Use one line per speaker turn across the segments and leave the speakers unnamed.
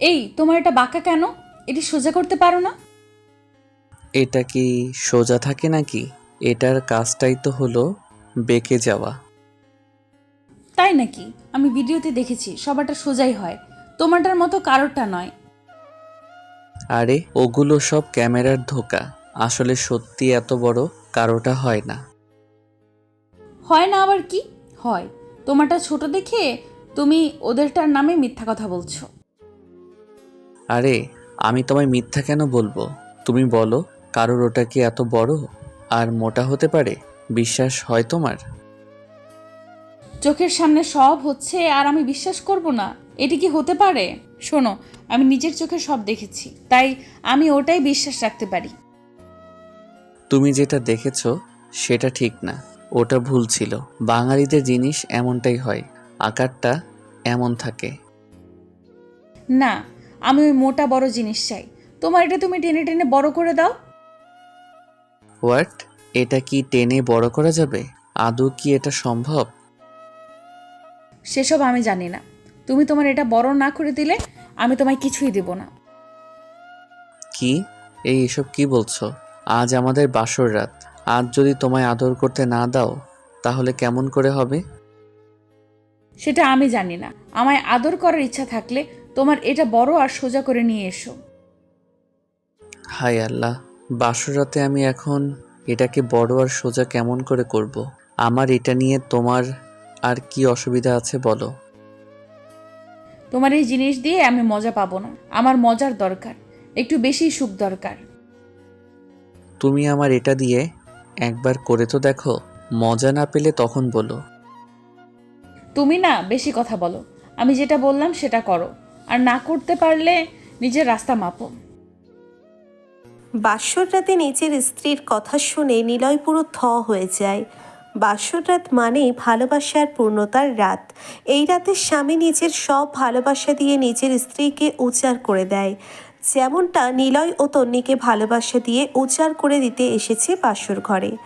এই তোমার এটা বাঁকা কেন? এটি সোজা করতে পারো না?
এটা কি সোজা থাকে নাকি? এটার কাজটাই তো হলো বেঁকে যাওয়া।
তাই নাকি? আমি ভিডিওতে দেখেছি সবারটা সোজাই হয়। তোমারটার মতো কারোরটা নয়।
আরে ওগুলো সব ক্যামেরার ধোকা। আসলে সত্যি এত বড় কারোটা হয় না।
হয় না আবার কি? হয়। তোমারটা ছোট দেখে তুমি ওদেরটার নামে মিথ্যা কথা বলছো।
আরে আমি তোমায় মিথ্যা কেন বলব? তুমি বলো কারোর ওটা কি এত বড়? আর মোটা হতে পারে? বিশ্বাস হয় তোমার?
চোখের সামনে সব হচ্ছে আর আমি বিশ্বাস করব না। এটি কি হতে পারে? শোনো আমি নিজের চোখে সব দেখেছি তাই আমি ওটাই বিশ্বাস রাখতে পারি।
তুমি যেটা দেখেছ সেটা ঠিক না। ওটা ভুল ছিল। বাঙালিদের জিনিস এমনটাই হয় আকারটা এমন থাকে।
না আমি ওই মোটা বড় জিনিস চাই। তোমার এটা তুমি টেনে টেনে বড় করে দাও।
হোয়াট? এটা কি টেনে বড় করা যাবে? আদৌ কি এটা সম্ভব?
সেসব আমি জানি না। তুমি তোমার এটা বড় না করে দিলে আমি তোমায় কিছুই দেব না।
কি? এই এসব কি বলছো? আজ আমাদের বাসর রাত। আজ যদি তোমায় আদর করতে না দাও তাহলে কেমন করে হবে?
সেটা আমি জানি না। আমায় আদর করার ইচ্ছা থাকলে তোমার এটা বড় আর সোজা করে নিয়ে এসো।
হায় আল্লাহ বাসর রাতে আমি এখন এটাকে বড় আর সোজা কেমন করে করব। আমার এটা নিয়ে তোমার আর কি অসুবিধা আছে বলো?
তোমার এই জিনিস দিয়ে আমি মজা পাবো না। আমার মজার দরকার একটু বেশি সুখ দরকার।
তুমি আমার এটা দিয়ে একবার করে তো দেখো মজা না পেলে তখন বলো।
তুমি না বেশি কথা বলো। আমি যেটা বললাম সেটা করো। করতে পারলে নিজের রাস্তা মাপো।
বাসর রাতে নিজের স্ত্রীর কথা শুনে নিলয় পুরো থ হয়ে যায়। বাসর রাত মানেই ভালোবাসার পূর্ণতার রাত। এই রাতে স্বামী নিজের সব ভালোবাসা দিয়ে নিজের স্ত্রীকে উচার করে দেয়। যেমনটা নিলয় ও তন্নিকে ভালোবাসা দিয়ে উচার করে দিতে এসেছে বাসর ঘরে।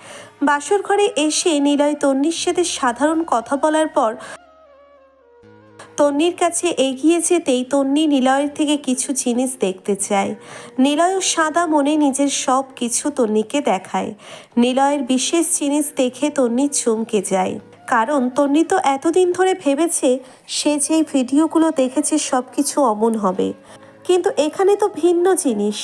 বাসর ঘরে এসে নিলয় তন্নির সাথে সাধারণ কথা বলার পর তন্নির কাছে এগিয়ে যেতেই তন্নি নিলয়ের থেকে কিছু জিনিস দেখতে চায়। নিলয়ও সাদা মনে নিজের সব কিছু তন্নিকে দেখায়। নিলয়ের বিশেষ জিনিস দেখে তন্নি চমকে যায়। কারণ তন্নি তো এতদিন ধরে ভেবেছে সে যেই ভিডিওগুলো দেখেছে সব কিছু অমন হবে। কিন্তু এখানে তো ভিন্ন জিনিস।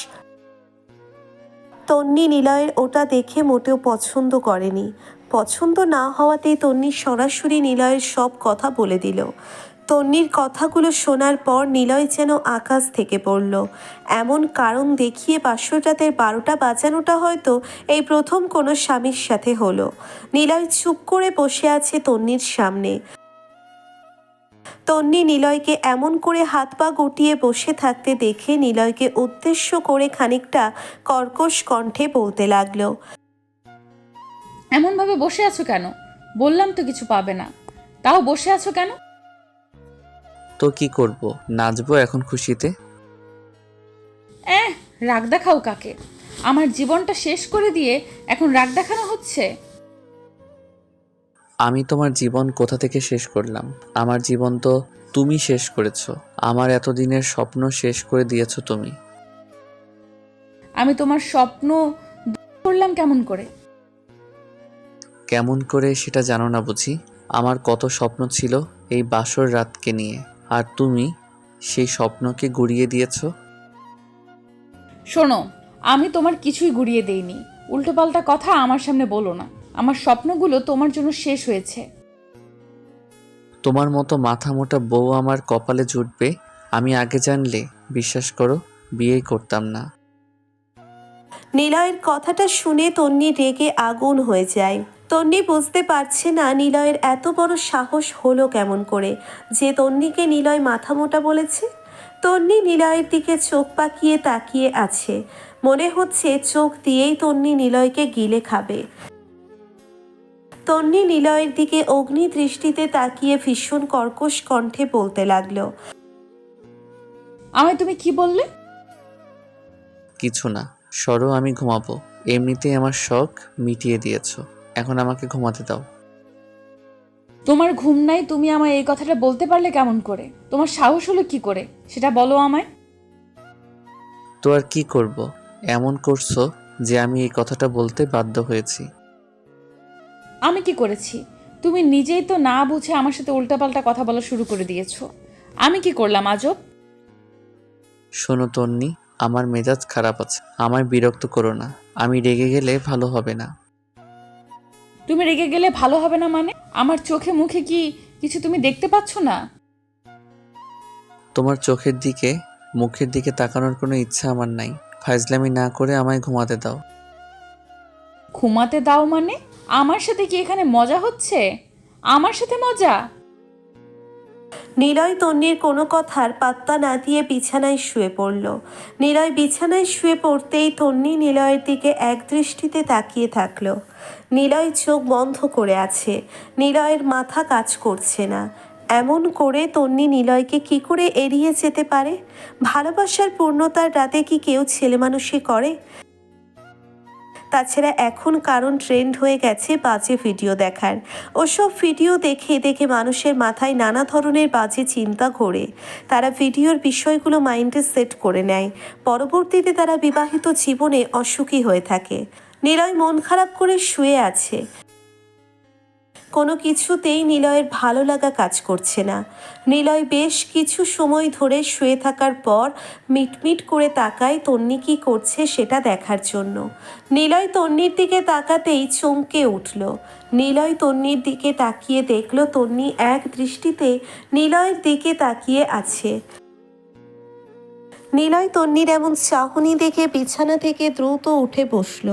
তন্নি নিলয়ের ওটা দেখে মোটেও পছন্দ করেনি। পছন্দ না হওয়াতেই তন্নি সরাসরি নিলয়ের সব কথা বলে দিল। তন্নির কথাগুলো শোনার পর নিলয় যেন আকাশ থেকে পড়ল। এমন কারণ দেখিয়ে পাঁচশো রাতের বারোটা বাজানোটা হয়তো এই প্রথম কোনো স্বামীর সাথে হলো। নিলয় চুপ করে বসে আছে তন্নির সামনে। তন্নি নিলয়কে এমন করে হাত পা গুটিয়ে বসে থাকতে দেখে নিলয়কে উদ্দেশ্য করে খানিকটা কর্কশ কণ্ঠে বলতে লাগল,
এমনভাবে বসে আছো কেন? বললাম তো কিছু পাবে না। তাও বসে আছো কেন?
তো কি করব? নাচবো এখন খুশিতে?
এহ রাগ দেখাও কাকে? আমার জীবনটা শেষ করে দিয়ে এখন রাগ দেখানো হচ্ছে?
আমি তোমার জীবন কোথা থেকে শেষ করলাম? আমার জীবন তো তুমি শেষ করেছ। আমার এতদিনের স্বপ্ন শেষ করে দিয়েছ তুমি।
আমি তোমার স্বপ্ন করলাম কেমন করে?
কেমন করে সেটা জানো না বুঝি? আমার কত স্বপ্ন ছিল এই বাসর রাতকে নিয়ে। আর তুমি সেই স্বপ্নকে গুড়িয়ে দিয়েছ?
শোনো আমি তোমার কিছুই গুড়িয়ে দেইনি। উল্টোপাল্টা কথা আমার সামনে বলো না। আমার স্বপ্নগুলো তোমার জন্য শেষ হয়েছে।
তোমার মতো মাথা মোটা বউ আমার কপালে জুটবে আমি আগে জানলে বিশ্বাস করো বিয়েই করতাম না।
নিলয়ের কথাটা শুনে তন্নি রেগে আগুন হয়ে যায়। তন্নি বুঝতে পারছে না নিলয়ের এত বড় সাহস হলো কেমন করে। যে তন্নিকে নিলয় মাথা মোটা বলেছে তন্নি নিলয়ের দিকে চোখ পাকিয়ে তাকিয়ে আছে। মনে হচ্ছে চোখ দিয়েই তন্নি নিলয়কে গিলে খাবে। তন্নি নিলয়ের দিকে অগ্নি দৃষ্টিতে তাকিয়ে ভীষণ কর্কশ কণ্ঠে বলতে লাগল
আমায় তুমি কি বললে?
কিছু না সরো আমি ঘুমাবো। এমনিতেই আমার শখ মিটিয়ে দিয়েছ। এখন আমাকে ঘুমাতে দাও।
তোমার ঘুম নাই তুমি আমায় এই কথাটা বলতে পারলে কেমন করে? তোমার সাহস হলো কি করে? সেটা বলো আমায়।
তো আর কি করব? এমন করছ যে আমি এই কথাটা বলতে বাধ্য হয়েছি।
আমি কি করেছি? তুমি নিজেই তো না বুঝে আমার সাথে উল্টাপাল্টা কথা বলা শুরু করে দিয়েছ। আমি কি করলাম আজব?
শোনো তন্নি আমার মেজাজ খারাপ আছে। আমায় বিরক্ত করো না। আমি রেগে গেলে ভালো হবে না।
তুমি রেগে গেলে ভালো হবে না মানে? আমার চোখে মুখে কি কিছু তুমি দেখতে পাচ্ছ না?
তোমার চোখের দিকে মুখের দিকে তাকানোর কোনো ইচ্ছা আমার নাই। ফাইজলামি না করে আমায় ঘুমাতে দাও।
ঘুমাতে দাও মানে? আমার সাথে কি এখানে মজা হচ্ছে? আমার সাথে মজা?
নিলয় তন্নির কোনো কথার পাত্তা না দিয়ে বিছানায় শুয়ে পড়ল। নিলয় বিছানায় শুয়ে পড়তেই তন্নি নিলয়ের দিকে এক দৃষ্টিতে তাকিয়ে থাকল। নিলয় চোখ বন্ধ করে আছে। নিলয়ের মাথা কাজ করছে না। এমন করে তন্নি নিলয়কে কি করে এড়িয়ে যেতে পারে? ভালোবাসার পূর্ণতার রাতে কি কেউ ছেলে মানুষই করে? তাছাড়া এখন কারণ ট্রেন্ড হয়ে গেছে বাজে ভিডিও দেখার। ওসব ভিডিও দেখে দেখে মানুষের মাথায় নানা ধরনের বাজে চিন্তা ঘোরে। তারা ভিডিওর বিষয়গুলো মাইন্ডে সেট করে নেয়। পরবর্তীতে তারা বিবাহিত জীবনে অসুখী হয়ে থাকে। নিরয় মন খারাপ করে শুয়ে আছে। কোনো কিছুতেই নিলয়ের ভালো লাগা কাজ করছে না। নিলয় বেশ কিছু সময় ধরে শুয়ে থাকার পর মিটমিট করে তাকায় তন্নি কি করছে সেটা দেখার জন্য। নিলয় তন্নির দিকে তাকাতেই চমকে উঠল। নিলয় তন্নির দিকে তাকিয়ে দেখল তন্নি এক দৃষ্টিতে নিলয়ের দিকে তাকিয়ে আছে। নিলয় তন্নির এমন চাহনি দেখে বিছানা থেকে দ্রুত উঠে বসল।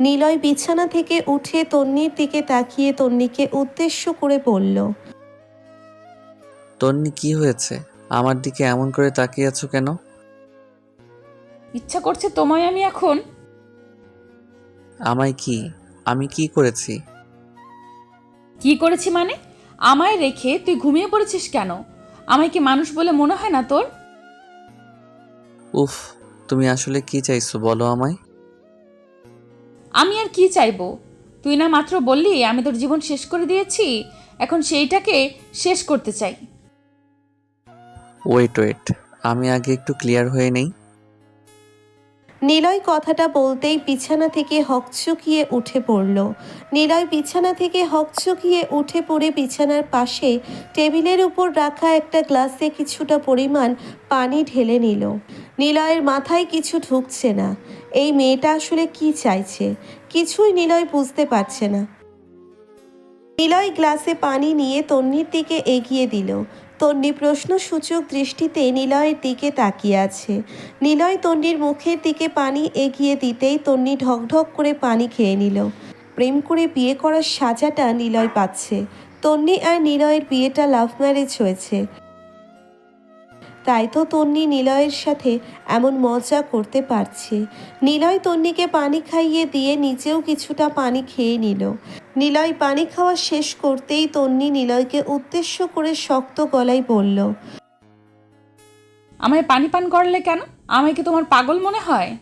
নিলয় বিছানা থেকে উঠে তন্নির দিকে তাকিয়ে তন্নিকে উদ্দেশ্য করে বলল
তন্নি কি হয়েছে? আমার দিকে এমন করে তাকিয়ে আছো কেন?
ইচ্ছা করছে তোমায় আমি এখন।
আমায় কি? আমি কি করেছি?
কি করেছি মানে? আমায় রেখে তুই ঘুমিয়ে পড়েছিস কেন? আমায় কি মানুষ বলে মনে হয় না তোর?
উফ তুমি আসলে কি চাইছো বলো আমায়?
আমি আর কি চাইব? তুই না মাত্র বললি আমি তোর জীবন শেষ করে দিয়েছি এখন সেইটাকে শেষ করতে চাই।
ওয়েট ওয়েট আমি আগে একটু ক্লিয়ার হয়ে নেই।
নিলয় কথাটা বলতেই বিছানা থেকে হকচকিয়ে উঠে পড়ল। নিলয় বিছানা থেকে হকচকিয়ে উঠে পড়ে বিছানার পাশে টেবিলের উপর রাখা একটা গ্লাসে কিছুটা পরিমাণ পানি ঢেলে নিল। নিলয়ের মাথায় কিছু ঢুকছে না। এই মেয়েটা আসলে কি চাইছে? কিছুই নিলয় বুঝতে পারছে না। নিলয় গ্লাসে পানি নিয়ে তন্নির দিকে এগিয়ে দিল। তন্নি প্রশ্নসূচক দৃষ্টিতে নিলয়ের দিকে তাকিয়ে আছে। নিলয় তন্নির মুখের দিকে পানি এগিয়ে দিতেই তন্নি ঢকঢক করে পানি খেয়ে নিল। প্রেম করে বিয়ে করার সাজাটা নিলয় পাচ্ছে। তন্নি আর নিলয়ের বিয়েটা লাভ ম্যারেজ হয়েছে। তাই তো তন্নি নিলয়ের সাথে এমন মজা করতে পারছে। নিলয় তন্নিকে পানি খাইয়ে দিয়ে নিজেও কিছুটা পানি খেয়ে নিল। নিলয় পানি খাওয়া শেষ করতেই তন্নি নিলয়কে উদ্দেশ্য করে শক্ত গলায় বলল
আমায় পানি পান করলে কেন? আমায় কি তোমার পাগল মনে হয়?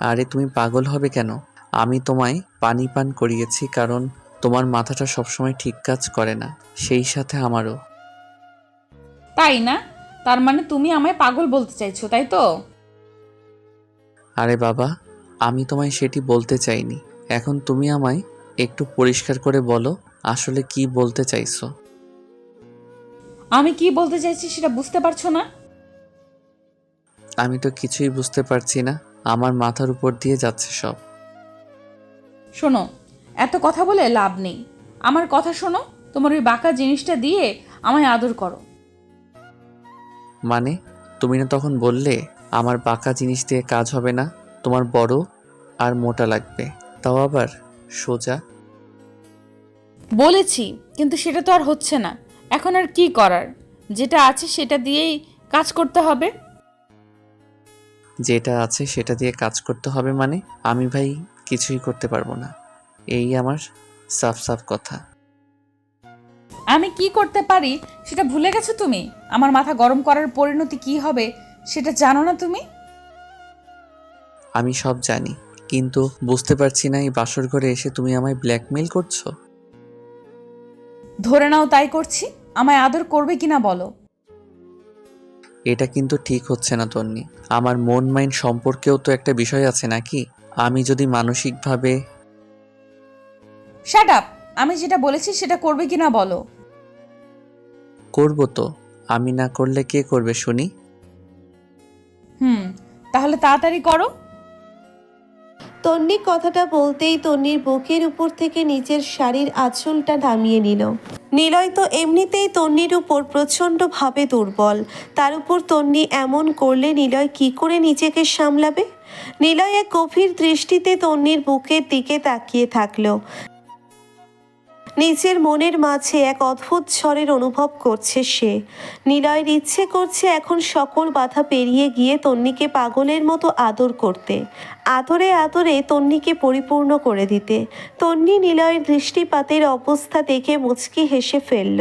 আরে তুমি পাগল হবে কেন? আমি তোমায় পানি পান করিয়েছি কারণ তোমার মাথাটা সবসময় ঠিক কাজ করে না সেই সাথে আমারও।
তাই না? তার মানে তুমি আমায় পাগল বলতে চাইছো তাই তো?
আরে বাবা আমি তোমায় সেটি বলতে চাইনি। এখন তুমি আমায় একটু পরিষ্কার করে বলো আসলে কি বলতে চাইছো।
আমি কি বলতে চাইছি সেটা বুঝতে পারছ না?
আমি তো কিছুই বুঝতে পারছি না আমার মাথার উপর দিয়ে যাচ্ছে সব।
শোনো এত কথা বলে লাভ নেই। আমার কথা শোনো তোমার ওই বাঁকা জিনিসটা দিয়ে আমায় আদর করো।
মানে তুমি না তখন বললে আমার বাঁকা জিনিস দিয়ে কাজ হবে না তোমার বড় আর মোটা লাগবে। তাও আবার সোজা?
বলেছি কিন্তু সেটা তো আর হচ্ছে না। এখন আর কি করার? যেটা আছে সেটা দিয়েই কাজ করতে হবে?
যেটা আছে সেটা দিয়ে কাজ করতে হবে মানে আমি ভাই কিছুই করতে পারব না। এই আমার সাফ সাফ কথা।
আমি কি করতে পারি সেটা ভুলে গেছো তুমি? আমার মাথা গরম করার পরিণতি কি হবে সেটা জানো না তুমি?
আমি সব জানি কিন্তু বুঝতে পারছি না এই বাসর ঘরে এসে তুমি আমায় ব্ল্যাকমেল করছ।
ধরে নাও তাই করছি আমায় আদর করবে কিনা বলো।
এটা কিন্তু ঠিক হচ্ছে না তন্নি। আমার মন মাইন্ড সম্পর্কেও তো একটা বিষয় আছে নাকি? আমি যদি মানসিকভাবে
শ্যাট আপ আমি যেটা বলেছি সেটা করবে কিনা বলো।
করব তো। আমি না করলে কে করবে শুনি?
হুম তাহলে তাড়াতাড়ি করো।
তন্নি কথাটা বলতেই তন্নির বুকের উপর থেকে নিচের শাড়ির আঁচলটা নামিয়ে নিল। নিলয় তো এমনিতেই তন্নির উপর প্রচণ্ডভাবে দুর্বল। তার উপর তন্নি এমন করলে নিলয় কি করে নিজেকে সামলাবে? নিলয় এক গভীর দৃষ্টিতে তন্নির বুকের দিকে তাকিয়ে থাকল। নিজের মনের মাঝে এক অদ্ভুত স্বরের অনুভব করছে সে। নিলয়ের ইচ্ছে করছে এখন সকল বাধা পেরিয়ে গিয়ে তন্নিকে পাগলের মতো আদর করতে। আদরে আদরে তন্নিকে পরিপূর্ণ করে দিতে। তন্নি নিলয়ের দৃষ্টিপাতের অবস্থা দেখে মুচকি হেসে ফেলল।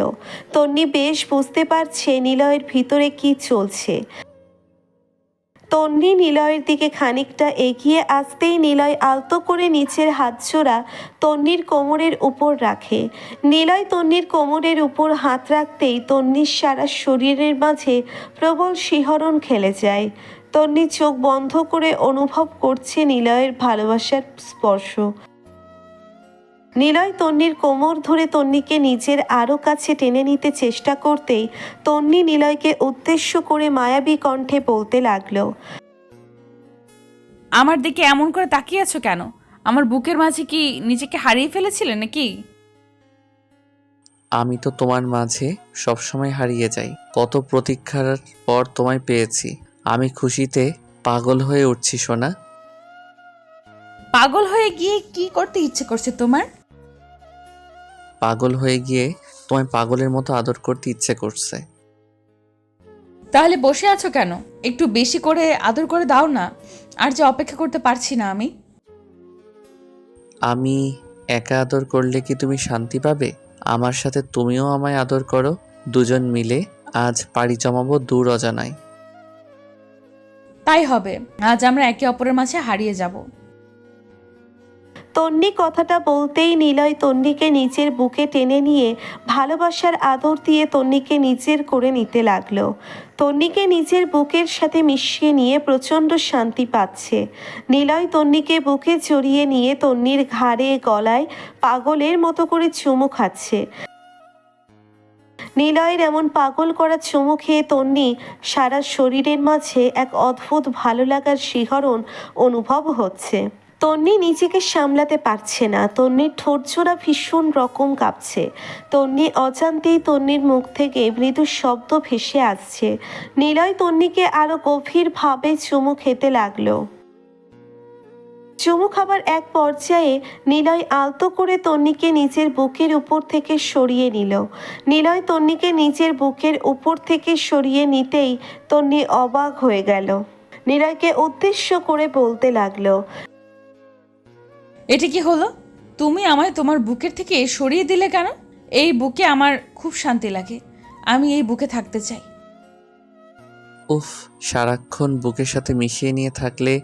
তন্নি বেশ বুঝতে পারছে নিলয়ের ভিতরে কি চলছে। তন্নি নিলয়ের দিকে খানিকটা এগিয়ে আসতেই নিলয় আলতো করে নিচের হাতছোড়া তন্নির কোমরের উপর রাখে। নিলয় তন্নির কোমরের উপর হাত রাখতেই তন্নির সারা শরীরের মাঝে প্রবল শিহরণ খেলে যায়। তন্নি চোখ বন্ধ করে অনুভব করছে নিলয়ের ভালোবাসার স্পর্শ। নিলয় তন্নির কোমর ধরে তন্নিকে নিজের আরও কাছে টেনে নিতে চেষ্টা করতেই তন্নি নিলয়কে উদ্দেশ্য করে মায়াবী কণ্ঠে বলতে লাগল
আমার দিকে এমন করে তাকিয়ে আছো কেন? আমার বুকের মাঝে কি নিজেকে হারিয়ে ফেলেছিলে নাকি?
আমি তো তোমার মাঝে সবসময় হারিয়ে যাই। কত প্রতীক্ষার পর তোমায় পেয়েছি। আমি খুশিতে পাগল হয়ে উঠছি সোনা।
পাগল হয়ে গিয়ে কি করতে ইচ্ছে করছে তোমার?
পাগল হয়ে গিয়ে তোমায় পাগলের মতো আদর করতে ইচ্ছে করছে।
তাহলে বসে আছো কেন? একটু বেশি করে আদর করে দাও না। আর যে অপেক্ষা করতে পারছি না আমি।
আমি একা আদর করলে কি তুমি শান্তি পাবে? আমার সাথে তুমিও আমায় আদর করো দুজন মিলে। আজ পাড়ি জমাবো দূর অজানায়।
তাই হবে। আজ আমরা একে অপরের মাঝে হারিয়ে যাব।
তন্নি কথাটা বলতেই নিলয় তন্নিকে নিচের বুকে টেনে নিয়ে ভালোবাসার আদর দিয়ে তন্নিকে নিচের করে নিতে লাগল। তন্নিকে নিজের বুকের সাথে মিশিয়ে নিয়ে প্রচণ্ড শান্তি পাচ্ছে। নিলয় তন্নিকে বুকে জড়িয়ে নিয়ে তন্নির ঘাড়ে, গলায় পাগলের মতো করে চুমু খাচ্ছে। নিলয়ের এমন পাগল করা চুমু খেয়ে তন্নি সারা শরীরের মাঝে এক অদ্ভুত ভালো লাগার শিহরণ অনুভব হচ্ছে। তন্নি নিজেকে সামলাতে পারছে না। তন্নির ঠোঁটজোড়া ভীষণ রকম কাঁপছে। তন্নি অজান্তেই তন্নির মুখ থেকে মৃদু শব্দ ভেসে আসছে। নিলয় তন্নিকে আরও গভীরভাবে চুমু খেতে লাগল। চুমু খাবার এক পর্যায়ে নিলয় আলতো করে তন্নিকে নিজের বুকের উপর থেকে সরিয়ে নিল। নিলয় তন্নিকে নিজের বুকের উপর থেকে সরিয়ে নিতেই তন্নি অবাক হয়ে গেল। নিলয়কে উদ্দেশ্য করে বলতে লাগল
এটা কি হলো? তুমি আমায় তোমার বুকের থেকে সরিয়ে দিলে কেন? এই বুকে আমার খুব শান্তি লাগে। আমি এই বুকে থাকতে চাই।
উফ সারাক্ষণ বুকের সাথে মিশিয়ে নিয়ে থাকলে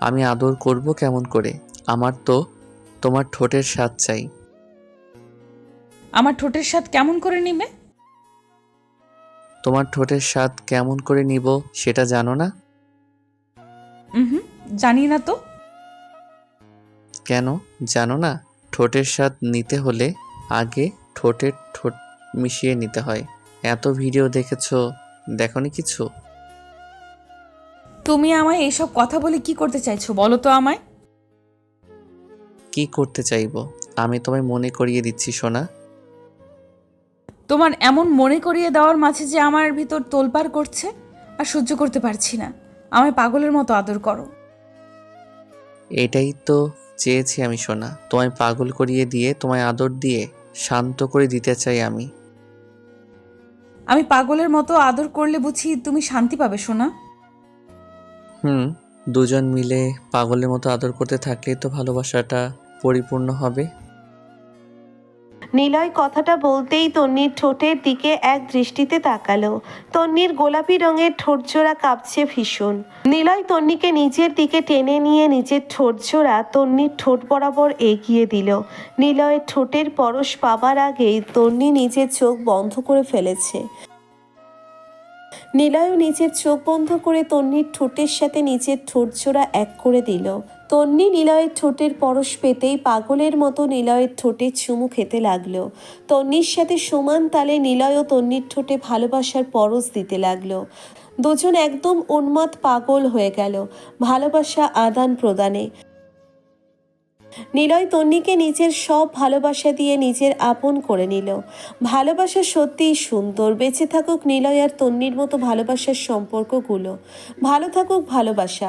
আমি আদর করব কেমন করে? আমার তো তোমার ঠোঁটের স্বাদ চাই।
আমার ঠোঁটের স্বাদ কেমন করে নিবে?
তোমার ঠোঁটের স্বাদ কেমন করে নিব সেটা জানো না?
হুম জানি না তো।
কেন জানো না? ঠোঁটের স্বাদ নিতে হলে আগে ঠোঁটের ঠোঁট মিশিয়ে নিতে হয়। এত ভিডিও দেখেছ দেখনি কিছু?
তুমি আমায় এসব কথা বলে কি করতে চাইছো বলো তো আমায়?
কি করতে চাইব? আমি তোমায় মনে করিয়ে দিচ্ছি সোনা।
তোমার এমন মনে করিয়ে দেওয়ার মাঝে যে আমার ভিতর তোলপাড় করছে আর সহ্য করতে পারছি না। আমায় পাগলের মতো আদর করো।
এটাই তো চেয়েছি আমি সোনা। তোমায় পাগল করিয়ে দিয়ে তোমায় আদর দিয়ে শান্ত করে দিতে চাই আমি।
আমি পাগলের মতো আদর করলে বুঝি তুমি শান্তি পাবে শোনা
হুম দুজন মিলে পাগলের মতো আদর করতে থাকলে তো ভালোবাসাটা পরিপূর্ণ হবে।
নিলয় কথাটা বলতেই তন্নির ঠোঁটের দিকে এক দৃষ্টিতে তাকালো। তন্নির গোলাপি রঙের ঠোঁটজোড়া কাঁপছে ভীষণ। নিলয় তন্নিকে নিজের দিকে টেনে নিয়ে নিজের ঠোঁটজোড়া তন্নির ঠোঁট বরাবর এগিয়ে দিল। নিলয়ের ঠোঁটের পরশ পাবার আগেই তন্নি নিজের চোখ বন্ধ করে ফেলেছে। নিলয়ও নিজের চোখ বন্ধ করে তন্নির ঠোঁটের সাথে নিজের ঠোঁটজোড়া এক করে দিল। তন্নি নিলয়ের ঠোঁটের পরশ পেতেই পাগলের মতো নিলয়ের ঠোঁটে চুমু খেতে লাগল। তন্নির সাথে সমান তালে নিলয়ও তন্নির ঠোঁটে ভালোবাসার পরশ দিতে লাগল। দুজন একদম উন্মাদ পাগল হয়ে গেল, ভালোবাসা আদান প্রদানে। নিলয় তন্নিকে নিজের সব ভালোবাসা দিয়ে নিজের আপন করে নিল। ভালোবাসা সত্যিই সুন্দর, বেঁচে থাকুক নিলয় আর তন্নির মতো ভালোবাসার সম্পর্কগুলো। ভালো থাকুক ভালোবাসা।